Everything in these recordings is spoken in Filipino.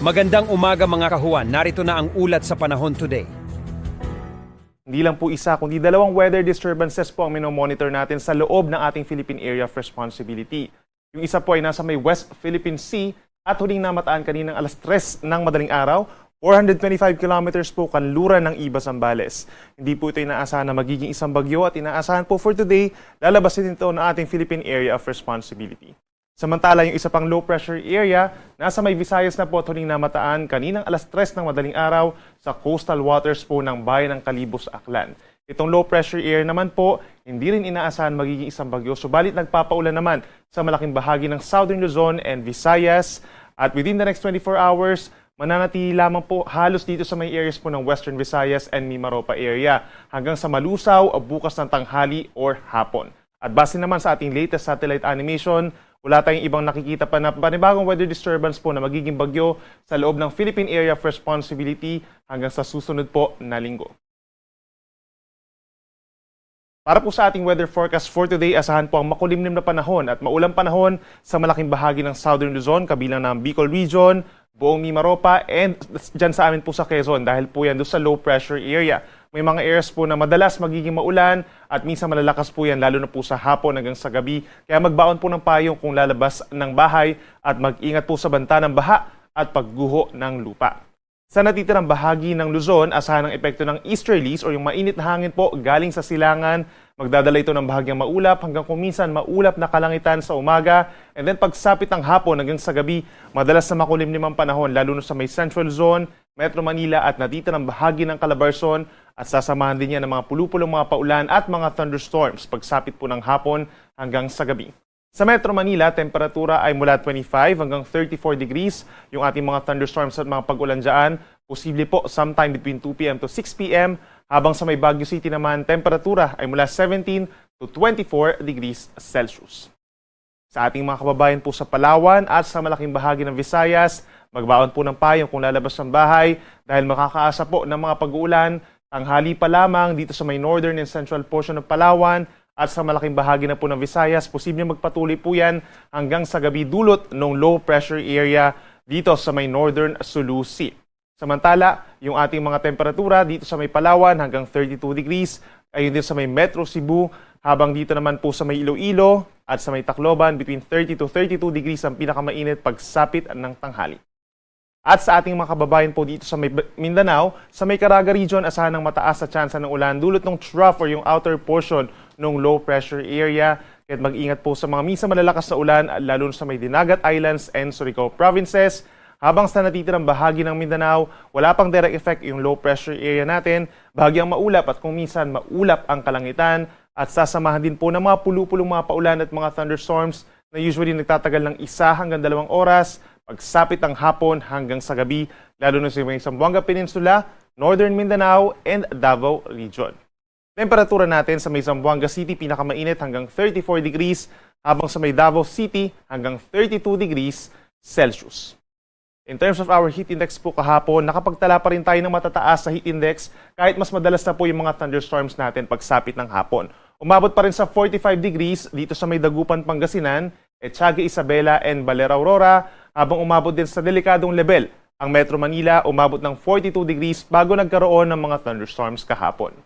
Magandang umaga mga kahuan, narito na ang ulat sa panahon today. Hindi lang po isa, kundi dalawang weather disturbances po ang minomonitor natin sa loob ng ating Philippine Area of Responsibility. Yung isa po ay nasa may West Philippine Sea at huling namataan kaninang alas 3 ng madaling araw, 425 kilometers po kanluran ng Iba Zambales. Hindi po ito inaasahan na magiging isang bagyo at inaasahan po for today, lalabasin ito ng ating Philippine Area of Responsibility. Samantala, yung isa pang low pressure area, nasa may Visayas na po at huling namataan kaninang alas 3 ng madaling araw sa coastal waters po ng bayan ng Kalibos, Aklan. Itong low pressure area naman po, hindi rin inaasahan magiging isang bagyo, subalit nagpapaulan naman sa malaking bahagi ng Southern Luzon and Visayas. At within the next 24 hours, mananatili lamang po halos dito sa may areas po ng Western Visayas and Mimaropa area hanggang sa malusaw o bukas ng tanghali or hapon. At base naman sa ating latest satellite animation, wala tayong ibang nakikita pa na panibagong weather disturbance po na magiging bagyo sa loob ng Philippine Area of Responsibility hanggang sa susunod po na linggo. Para po sa ating weather forecast for today, asahan po ang makulimlim na panahon at maulang panahon sa malaking bahagi ng Southern Luzon, kabilang ng Bicol Region, buong Mimaropa, and dyan sa amin po sa Quezon dahil po yan doon sa low pressure area. May mga areas po na madalas magiging maulan at minsan malalakas po yan lalo na po sa hapon hanggang sa gabi. Kaya magbaon po ng payong kung lalabas ng bahay at mag-ingat po sa banta ng baha at pagguho ng lupa. Sa natitirang bahagi ng Luzon, asahan ang epekto ng easterlies o yung mainit na hangin po galing sa silangan. Magdadala ito ng bahagyang maulap hanggang kuminsan maulap na kalangitan sa umaga. And then pagsapit ng hapon hanggang sa gabi, madalas na makulimlim ang panahon lalo na sa may Central Zone, Metro Manila at natitirang bahagi ng Calabarzon at sasamahan din yan ng mga pulupulong mga paulan at mga thunderstorms pagsapit po ng hapon hanggang sa gabi. Sa Metro Manila, temperatura ay mula 25 hanggang 34 degrees. Yung ating mga thunderstorms at mga pag-ulan dyan, posible po sometime between 2 p.m. to 6 p.m. Habang sa may Baguio City naman, temperatura ay mula 17 to 24 degrees Celsius. Sa ating mga kababayan po sa Palawan at sa malaking bahagi ng Visayas, magbaon po ng payong kung lalabas ng bahay dahil makakaasa po ng mga pag-uulan tanghali pa lamang dito sa may northern and central portion ng Palawan at sa malaking bahagi na po ng Visayas, posibleng magpatuloy po yan hanggang sa gabi dulot ng low pressure area dito sa may northern Sulu Sea. Samantala, yung ating mga temperatura dito sa may Palawan hanggang 32 degrees, ayun din sa may Metro Cebu, habang dito naman po sa may Iloilo at sa may Tacloban, between 30 to 32 degrees ang pinakamainit pagsapit ng tanghali. At sa ating mga kababayan po dito sa Mindanao, sa may Caraga region, asahan ng mataas sa tsansa ng ulan dulot ng trough or yung outer portion ng low pressure area. Kaya mag-ingat po sa mga minsan malalakas na ulan, lalo sa may Dinagat Islands and Surigao provinces. Habang sa natitirang bahagi ng Mindanao, wala pang direct effect yung low pressure area natin. Bahagyang maulap at kung minsan maulap ang kalangitan at sasamahan din po ng mga pulupulong mga paulan at mga thunderstorms na usually nagtatagal ng isa hanggang dalawang oras pagsapit ng hapon hanggang sa gabi, lalo na sa may Zamboanga Peninsula, Northern Mindanao, and Davao Region. Temperatura natin sa may Zamboanga City pinakamainit hanggang 34 degrees, habang sa may Davao City hanggang 32 degrees Celsius. In terms of our heat index po kahapon, nakapagtala pa rin tayo ng matataas sa heat index kahit mas madalas na po yung mga thunderstorms natin pagsapit ng hapon. Umabot pa rin sa 45 degrees dito sa may Dagupan, Pangasinan, Etchaga, Isabela, and Balera Aurora, habang umabot din sa delikadong level ang Metro Manila, umabot ng 42 degrees bago nagkaroon ng mga thunderstorms kahapon.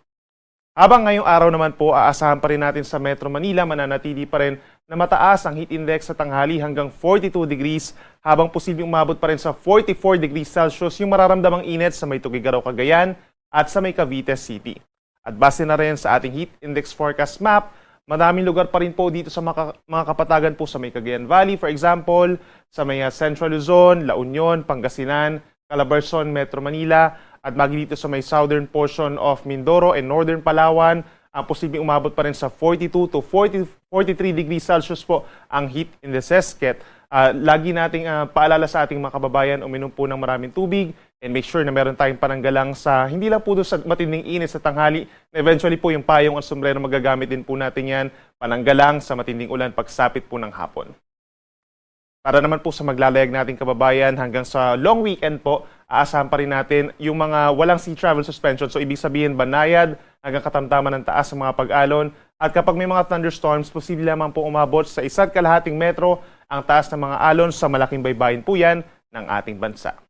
Habang ngayong araw naman po, aasahan pa rin natin sa Metro Manila, mananatili pa rin na mataas ang heat index sa tanghali hanggang 42 degrees, habang posibleng umabot pa rin sa 44 degrees Celsius yung mararamdamang init sa may Tugigaraw, Cagayan at sa may Cavite City. At base na rin sa ating heat index forecast map, madaming lugar pa rin po dito sa mga, mga kapatagan po sa may Cagayan Valley, for example, sa may uh, Central Luzon, La Union, Pangasinan, Calabarzon, Metro Manila, at magi dito sa may southern portion of Mindoro and northern Palawan, ang posibleng umabot pa rin sa 42 to 40, 43 degrees Celsius po ang heat indices. Kaya uh, lagi nating uh, paalala sa ating mga kababayan, uminom po ng maraming tubig and make sure na meron tayong pananggalang sa hindi lang po doon sa matinding init sa tanghali, na eventually po yung payong at sombrero magagamit din po natin yan, pananggalang sa matinding ulan pagsapit po ng hapon. Para naman po sa maglalayag nating kababayan hanggang sa long weekend po, aasahan pa rin natin yung mga walang sea travel suspension. So ibig sabihin banayad hanggang katamtaman ng taas ng mga pag-alon. At kapag may mga thunderstorms, posible lamang po umabot sa isa't kalahating metro ang taas ng mga alon sa malaking baybayin po yan ng ating bansa.